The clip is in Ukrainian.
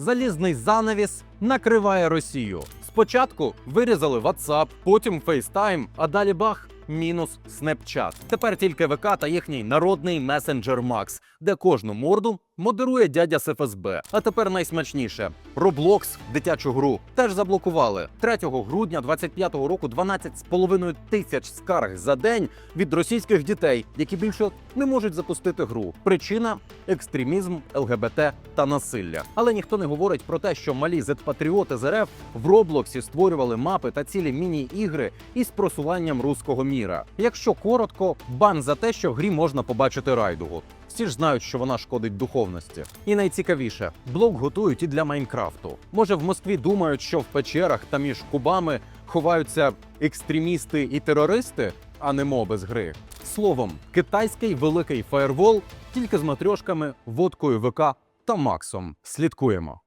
залізний занавіс накриває Росію. Спочатку вирізали WhatsApp, потім FaceTime, а далі бах. Мінус Snapchat. Тепер тільки ВК та їхній народний месенджер Max, де кожну морду модерує дядя з ФСБ. А тепер найсмачніше: Roblox, дитячу гру, теж заблокували. 3 грудня 25-го року 12,5 тисяч скарг за день від російських дітей, які більше не можуть запустити гру. Причина екстремізм, ЛГБТ та насилля. Але ніхто не говорить про те, що малі зетпатріоти з РФ в Роблоксі створювали мапи та цілі міні-ігри із просуванням руського міра. Якщо коротко, бан за те, що в грі можна побачити райдугу. Всі ж знають, що вона шкодить духовності. І найцікавіше, блок готують і для Майнкрафту. Може, в Москві думають, що в печерах та між кубами ховаються екстремісти і терористи, а не моби з гри. Словом, китайський великий фаєрвол тільки з матрьошками, водкою ВК та Максом. Слідкуємо.